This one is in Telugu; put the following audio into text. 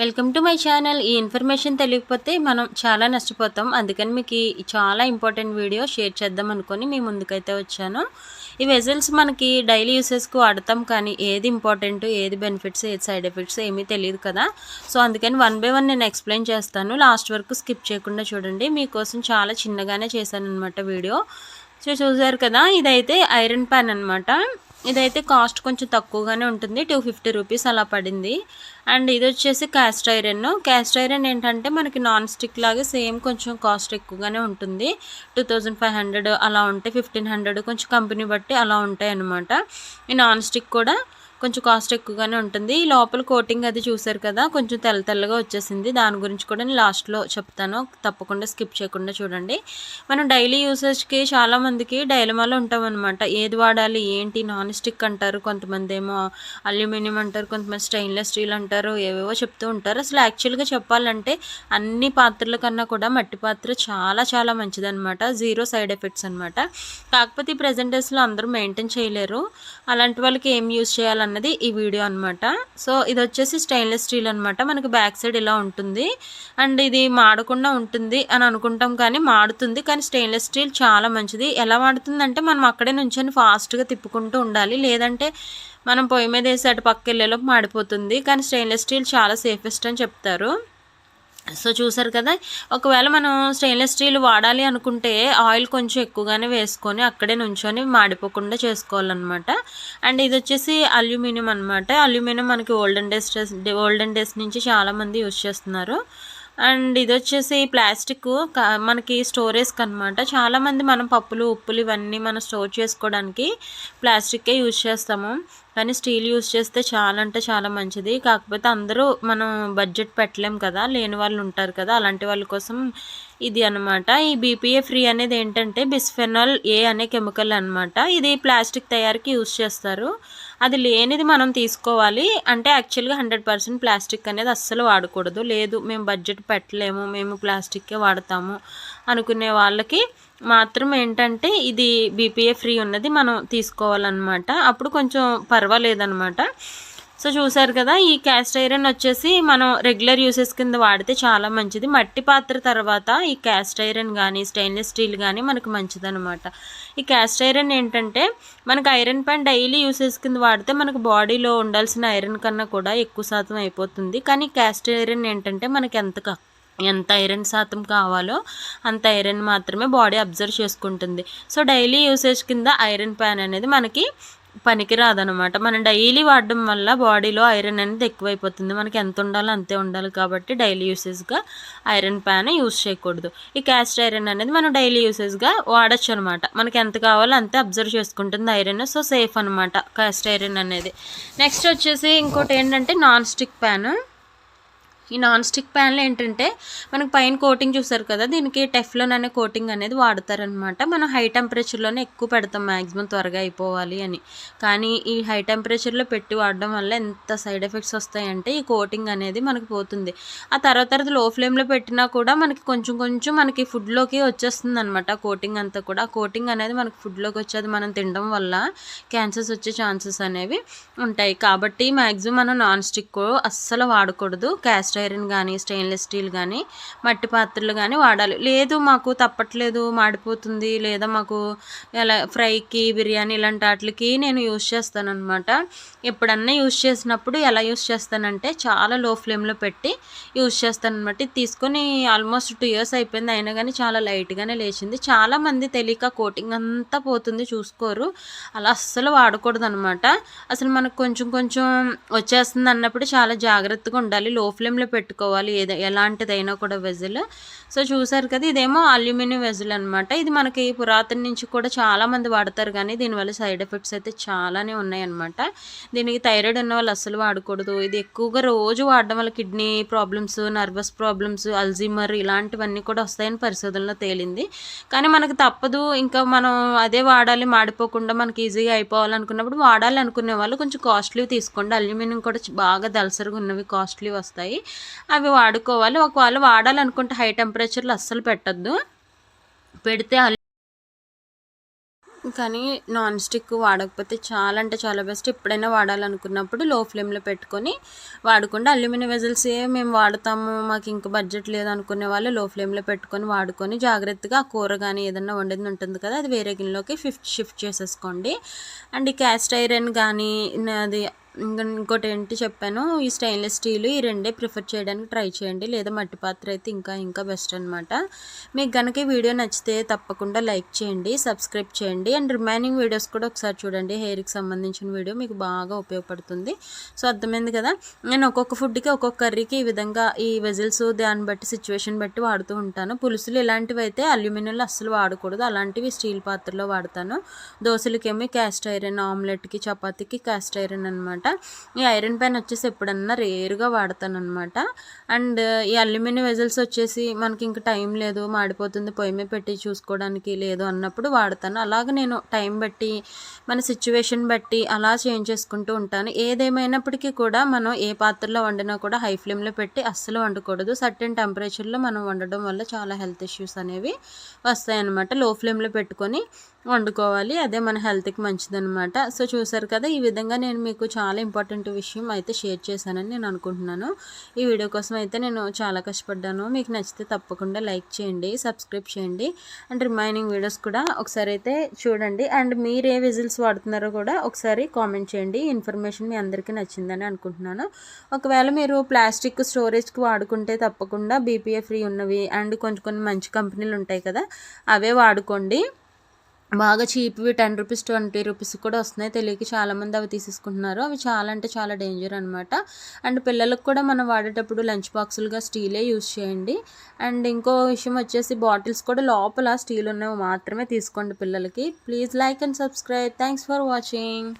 వెల్కమ్ టు మై ఛానల్ ఈ ఇన్ఫర్మేషన్ తెలియకపోతే మనం చాలా నష్టపోతాం. అందుకని మీకు చాలా ఇంపార్టెంట్ వీడియో షేర్ చేద్దాం అనుకొని మీ ముందుకైతే వచ్చాను. ఈ వెజల్స్ మనకి డైలీ యూసెస్కి వాడతాం కానీ ఏది ఇంపార్టెంట్ ఏది బెనిఫిట్స్ ఏది సైడ్ ఎఫెక్ట్స్ ఏమీ తెలియదు కదా. సో అందుకని వన్ బై వన్ నేను ఎక్స్ప్లెయిన్ చేస్తాను. లాస్ట్ వరకు స్కిప్ చేయకుండా చూడండి. మీకోసం చాలా చిన్నగానే చేశాను అనమాట వీడియో సో చూసారు కదా? ఇదైతే ఐరన్ ప్యాన్ అనమాట ఇదైతే కాస్ట్ కొంచెం తక్కువగానే ఉంటుంది టూ ఫిఫ్టీ రూపీస్ అలా పడింది. అండ్ ఇది వచ్చేసి క్యాస్ట్ ఐరన్. క్యాస్ట్ ఐరన్ ఏంటంటే మనకి నాన్ స్టిక్ లాగా సేమ్ కొంచెం కాస్ట్ ఎక్కువగానే ఉంటుంది. టూ థౌజండ్ ఫైవ్ హండ్రెడ్ అలా ఉంటాయి ఫిఫ్టీన్ హండ్రెడ్ కొంచెం కంపెనీ బట్టి అలా ఉంటాయి అన్నమాట ఈ నాన్ స్టిక్ కూడా కొంచెం కాస్ట్ ఎక్కువగానే ఉంటుంది. ఈ లోపల కోటింగ్ అది చూసారు కదా కొంచెం తెల్ల తెల్లగా వచ్చేసింది. దాని గురించి కూడా నేను లాస్ట్లో చెప్తాను. తప్పకుండా స్కిప్ చేయకుండా చూడండి. మనం డైలీ యూసేజ్కి చాలామందికి డైలమాలో ఉంటామన్నమాట. ఏది వాడాలి ఏంటి నాన్ స్టిక్ అంటారు కొంతమంది ఏమో అల్యూమినియం అంటారు కొంతమంది స్టెయిన్లెస్ స్టీల్ అంటారు ఏవేవో చెప్తూ ఉంటారు. అసలు యాక్చువల్గా చెప్పాలంటే అన్ని పాత్రల కన్నా కూడా మట్టి పాత్ర చాలా చాలా మంచిదన్నమాట. జీరో సైడ్ ఎఫెక్ట్స్ అనమాట కాకపోతే ఈ ప్రజెంట్ డేస్లో అందరూ మెయింటైన్ చేయలేరు. అలాంటి వాళ్ళకి ఏం యూజ్ అన్నది ఈ వీడియో అనమాట సో ఇది వచ్చేసి స్టెయిన్లెస్ స్టీల్ అనమాట మనకి బ్యాక్ సైడ్ ఇలా ఉంటుంది. అండ్ ఇది మాడకుండా ఉంటుంది అని అనుకుంటాం కానీ మాడుతుంది. కానీ స్టెయిన్లెస్ స్టీల్ చాలా మంచిది. ఎలా మాడుతుందంటే మనం అక్కడే నుంచొని ఫాస్ట్గా తిప్పుకుంటూ ఉండాలి. లేదంటే మనం పొయ్యి మీద వేసి అటు పక్క వెళ్ళేలోపు మాడిపోతుంది. కానీ స్టెయిన్లెస్ స్టీల్ చాలా సేఫెస్ట్ అని చెప్తారు. సో చూసారు కదా ఒకవేళ మనం స్టెయిన్లెస్ స్టీల్ వాడాలి అనుకుంటే ఆయిల్ కొంచెం ఎక్కువగానే వేసుకొని అక్కడే నుంచొని మాడిపోకుండా చేసుకోవాలన్నమాట. అండ్ ఇది వచ్చేసి అల్యూమినియం అనమాట అల్యూమినియం మనకి ఓల్డెన్ డేస్ ఓల్డెన్ డేస్ నుంచి చాలామంది యూజ్ చేస్తున్నారు. అండ్ ఇది వచ్చేసి ప్లాస్టిక్ మనకి స్టోరేజ్కి అనమాట చాలామంది మనం పప్పులు ఉప్పులు ఇవన్నీ మనం స్టోర్ చేసుకోవడానికి ప్లాస్టిక్కే యూజ్ చేస్తాము. కానీ స్టీల్ యూజ్ చేస్తే చాలా అంటే చాలా మంచిది. కాకపోతే అందరూ మనం బడ్జెట్ పెట్టలేం కదా లేని వాళ్ళు ఉంటారు కదా అలాంటి వాళ్ళ కోసం ఇది అనమాట ఈ బీపీఏ ఫ్రీ అనేది ఏంటంటే బిస్ఫెనాల్ ఏ అనే కెమికల్ అనమాట ఇది ప్లాస్టిక్ తయారీకి యూజ్ చేస్తారు. అది లేనిది మనం తీసుకోవాలి. అంటే యాక్చువల్గా హండ్రెడ్ పర్సెంట్ ప్లాస్టిక్ అనేది అస్సలు వాడకూడదు. లేదు మేము బడ్జెట్ పెట్టలేము మేము ప్లాస్టిక్కే వాడతాము అనుకునే వాళ్ళకి మాత్రం ఏంటంటే ఇది బీపీఏ ఫ్రీ ఉన్నది మనం తీసుకోవాలన్నమాట. అప్పుడు కొంచెం పర్వాలేదన్నమాట. సో చూసారు కదా ఈ క్యాస్ట్ ఐరన్ వచ్చేసి మనం రెగ్యులర్ యూసెస్ కింద వాడితే చాలా మంచిది. మట్టి పాత్ర తర్వాత ఈ క్యాస్ట్ ఐరన్ కానీ స్టెయిన్లెస్ స్టీల్ కానీ మనకు మంచిదనమాట ఈ క్యాస్ట్ ఐరన్ ఏంటంటే మనకు ఐరన్ పైన డైలీ యూసెస్ కింద వాడితే మనకు బాడీలో ఉండాల్సిన ఐరన్ కన్నా కూడా ఎక్కువ శాతం అయిపోతుంది. కానీ క్యాస్ట్ ఐరన్ ఏంటంటే మనకి ఎంత ఎంత ఐరన్ శాతం కావాలో అంత ఐరన్ మాత్రమే బాడీ అబ్జర్వ్ చేసుకుంటుంది. సో డైలీ యూసేజ్ కింద ఐరన్ ప్యాన్ అనేది మనకి పనికి రాదనమాట మనం డైలీ వాడడం వల్ల బాడీలో ఐరన్ అనేది ఎక్కువైపోతుంది. మనకి ఎంత ఉండాలో అంతే ఉండాలి కాబట్టి డైలీ యూసేజ్గా ఐరన్ ప్యాన్ యూస్ చేయకూడదు. ఈ క్యాస్ట్ ఐరన్ అనేది మనం డైలీ యూసేజ్గా వాడచ్చు అనమాట మనకి ఎంత కావాలో అంతే అబ్జర్వ్ చేసుకుంటుంది ఐరన్. సో సేఫ్ అనమాట క్యాస్ట్ ఐరన్ అనేది. నెక్స్ట్ వచ్చేసి ఇంకోటి ఏంటంటే నాన్ స్టిక్ ప్యాన్. ఈ నాన్ స్టిక్ ప్యాన్లు ఏంటంటే మనకు పైన కోటింగ్ చూసారు కదా దీనికి టెఫ్లోన్ అనే కోటింగ్ అనేది వాడతారనమాట మనం హై టెంపరేచర్లోనే ఎక్కువ పెడతాం మ్యాక్సిమం త్వరగా అయిపోవాలి అని. కానీ ఈ హై టెంపరేచర్లో పెట్టి వాడడం వల్ల ఎంత సైడ్ ఎఫెక్ట్స్ వస్తాయంటే ఈ కోటింగ్ అనేది మనకి పోతుంది. ఆ తర్వాత తర్వాత లో ఫ్లేమ్లో పెట్టినా కూడా మనకి కొంచెం కొంచెం మనకి ఫుడ్లోకి వచ్చేస్తుంది అనమాట కోటింగ్ అంతా కూడా. ఆ కోటింగ్ అనేది మనకి ఫుడ్లోకి వచ్చేది మనం తినడం వల్ల క్యాన్సర్స్ వచ్చే ఛాన్సెస్ అనేవి ఉంటాయి. కాబట్టి మ్యాక్సిమం మనం నాన్ స్టిక్ అస్సలు వాడకూడదు. క్యాస్ట్ ఐరన్ కానీ స్టెయిన్లెస్ స్టీల్ కానీ మట్టి పాత్రలు కానీ వాడాలి. లేదు మాకు తప్పట్లేదు మాడిపోతుంది లేదా మాకు ఎలా ఫ్రైకి బిర్యానీ ఇలాంటి వాటికి నేను యూస్ చేస్తానన్నమాట. ఎప్పుడన్నా యూస్ చేసినప్పుడు ఎలా యూస్ చేస్తానంటే చాలా లో ఫ్లేమ్లో పెట్టి యూస్ చేస్తానమాట ఇది తీసుకొని ఆల్మోస్ట్ టూ ఇయర్స్ అయిపోయింది అయినా కానీ చాలా లైట్గానే లేచింది. చాలామంది తెలియక కోటింగ్ అంతా పోతుంది చూసుకోరు. అలా అస్సలు వాడకూడదు అనమాట అసలు మనకు కొంచెం కొంచెం వచ్చేస్తుంది అన్నప్పుడు చాలా జాగ్రత్తగా ఉండాలి. లో ఫ్లేమ్లో పెట్టుకోవాలి. ఏదో ఎలాంటిదైనా కూడా వెజిల్. సో చూసారు కదా ఇదేమో అల్యూమినియం వెజిల్ అనమాట ఇది మనకి పురాతన నుంచి కూడా చాలామంది వాడతారు కానీ దీనివల్ల సైడ్ ఎఫెక్ట్స్ అయితే చాలానే ఉన్నాయన్నమాట. దీనికి థైరాయిడ్ ఉన్న వాళ్ళు అస్సలు వాడకూడదు. ఇది ఎక్కువగా రోజు వాడడం వల్ల kidney problems nervous problems Alzheimer ఇలాంటివన్నీ కూడా వస్తాయని పరిశోధనలో తేలింది. కానీ మనకు తప్పదు. ఇంకా మనం అదే వాడాలి మాడిపోకుండా మనకి ఈజీగా అయిపోవాలనుకున్నప్పుడు వాడాలి అనుకునే వాళ్ళు కొంచెం కాస్ట్లీ తీసుకోండి. అల్యూమినియం కూడా బాగా దలసరిగా ఉన్నవి కాస్ట్లీ వస్తాయి. అవి వాడుకోవాలి. ఒకవేళ వాడాలనుకుంటే హై టెంపరేచర్లో అస్సలు పెట్టద్దు. పెడితే కానీ నాన్ స్టిక్ వాడకపోతే చాలా అంటే చాలా బెస్ట్. ఎప్పుడైనా వాడాలనుకున్నప్పుడు లో ఫ్లేమ్లో పెట్టుకొని వాడకుండా. అల్యూమినియం వెజల్సే మేము వాడతాము మాకు ఇంకా బడ్జెట్ లేదు అనుకునే వాళ్ళు లో ఫ్లేమ్లో పెట్టుకొని వాడుకొని జాగ్రత్తగా ఆ కూర కానీ ఏదన్నా వండింది ఉంటుంది కదా అది వేరే గిన్నెలోకి ఫిఫ్ట్ షిఫ్ట్ చేసేసుకోండి. అండ్ ఈ క్యాస్ట్ ఐరన్ కానీ అది ఇంకోటి ఏంటి చెప్పాను ఈ స్టెయిన్లెస్ స్టీల్ ఈ రెండే ప్రిఫర్ చేయడానికి ట్రై చేయండి. లేదా మట్టి పాత్ర అయితే ఇంకా ఇంకా బెస్ట్ అనమాట మీకు కనుక ఈ వీడియో నచ్చితే తప్పకుండా లైక్ చేయండి సబ్స్క్రైబ్ చేయండి. అండ్ రిమైనింగ్ వీడియోస్ కూడా ఒకసారి చూడండి. హెయిర్కి సంబంధించిన వీడియో మీకు బాగా ఉపయోగపడుతుంది. సో అర్థమైంది కదా? నేను ఒక్కొక్క ఫుడ్కి ఒక్కొక్క కర్రీకి ఈ విధంగా ఈ వెజిల్స్ దాన్ని బట్టి సిచ్యువేషన్ బట్టి వాడుతూ ఉంటాను. పులుసులు ఇలాంటివి అయితే అల్యూమినియంలో అస్సలు వాడకూడదు. అలాంటివి స్టీల్ పాత్రలో వాడతాను. దోశలకేమో క్యాస్ట్ ఐరన్ ఆమ్లెట్కి చపాతీకి క్యాస్ట్ ఐరన్ అనమాట ఈ ఐరన్ ప్యాన్ వచ్చేసి ఎప్పుడన్నా రేరుగా వాడతాను అనమాట అండ్ ఈ అల్యూమినియం వెజల్స్ వచ్చేసి మనకి ఇంకా టైం లేదు మాడిపోతుంది పొయ్యి మీద పెట్టి చూసుకోవడానికి లేదు అన్నప్పుడు వాడతాను. అలాగే నేను టైం బట్టి మన సిచ్యువేషన్ బట్టి అలా చేంజ్ చేసుకుంటూ ఉంటాను. ఏదేమైనప్పటికీ కూడా మనం ఏ పాత్రలో వండినా కూడా హై ఫ్లేమ్లో పెట్టి అస్సలు వండకూడదు. సర్టెన్ టెంపరేచర్లో మనం వండడం వల్ల చాలా హెల్త్ ఇష్యూస్ అనేవి వస్తాయన్నమాట. లో ఫ్లేమ్లో పెట్టుకొని వండుకోవాలి. అదే మన హెల్త్కి మంచిదనమాట సో చూసారు కదా ఈ విధంగా నేను మీకు చాలా ఇంపార్టెంట్ విషయం అయితే షేర్ చేశానని నేను అనుకుంటున్నాను. ఈ వీడియో కోసం అయితే నేను చాలా కష్టపడ్డాను. మీకు నచ్చితే తప్పకుండా లైక్ చేయండి సబ్స్క్రైబ్ చేయండి అండ్ రిమైనింగ్ వీడియోస్ కూడా ఒకసారి అయితే చూడండి. అండ్ మీరు ఏ విజిల్స్ వాడుతున్నారో కూడా ఒకసారి కామెంట్ చేయండి. ఇన్ఫర్మేషన్ మీ అందరికీ నచ్చిందని అనుకుంటున్నాను. ఒకవేళ మీరు ప్లాస్టిక్ స్టోరేజ్కి వాడుకుంటే తప్పకుండా బీపీఏ ఫ్రీ ఉన్నవి అండ్ కొంచెం కొన్ని మంచి కంపెనీలు ఉంటాయి కదా అవే వాడుకోండి. బాగా చీప్వి టెన్ రూపీస్ ట్వంటీ రూపీస్ కూడా వస్తున్నాయి. తెలియక చాలామంది అవి తీసేసుకుంటున్నారు. అవి చాలా అంటే చాలా డేంజర్ అనమాట అండ్ పిల్లలకు కూడా మనం వాడేటప్పుడు లంచ్ బాక్సులుగా స్టీలే యూస్ చేయండి. అండ్ ఇంకో విషయం వచ్చేసి బాటిల్స్ కూడా లోపల స్టీల్ ఉన్నవి మాత్రమే తీసుకోండి పిల్లలకి. Please like and subscribe. Thanks for watching.